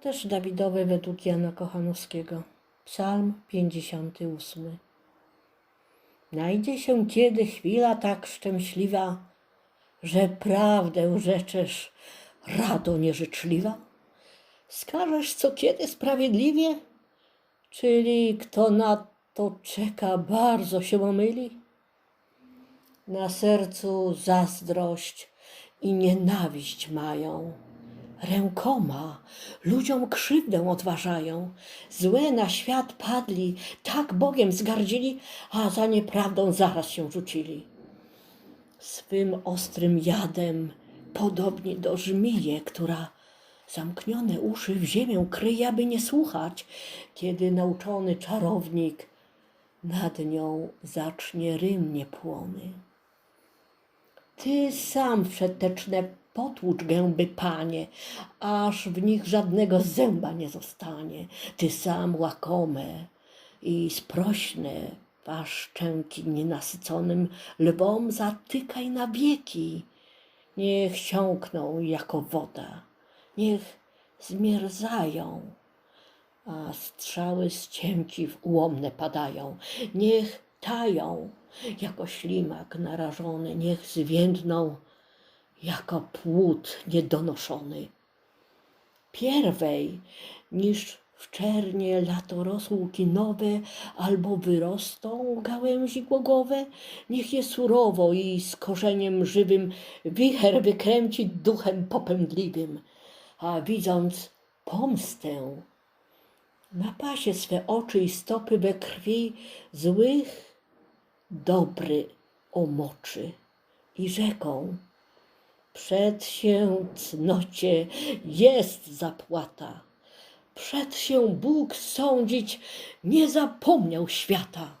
też Dawidowe według Jana Kochanowskiego. Psalm 58. Najdzie się kiedy chwila tak szczęśliwa, że prawdę rzeczesz rado nieżyczliwa? Skażesz co kiedy sprawiedliwie? Czyli kto na to czeka, bardzo się omyli? Na sercu zazdrość i nienawiść mają. Rękoma ludziom krzywdę odważają. Złe na świat padli, tak Bogiem zgardzili, a za nieprawdą zaraz się rzucili. Swym ostrym jadem podobni do żmije, która zamknione uszy w ziemię kryje, aby nie słuchać, kiedy nauczony czarownik nad nią zacznie rymnie płony. Ty sam wszeteczne potłucz gęby, panie, aż w nich żadnego zęba nie zostanie. Ty sam łakome i sprośne wasz szczęki nienasyconym lwom zatykaj na wieki. Niech siąkną jako woda, niech zmierzają, a strzały z ciemki w ułomne padają. Niech tają jako ślimak narażony, niech zwiędną jako płód niedonoszony. Pierwej niż w czernie latorosółki nowe albo wyrosną gałęzi głogowe, niech je surowo i z korzeniem żywym wicher wykręci duchem popędliwym, a widząc pomstę na pasie swe oczy i stopy we krwi złych dobry omoczy i rzeką przed się cnocie jest zapłata. Przed się Bóg sądzić nie zapomniał świata.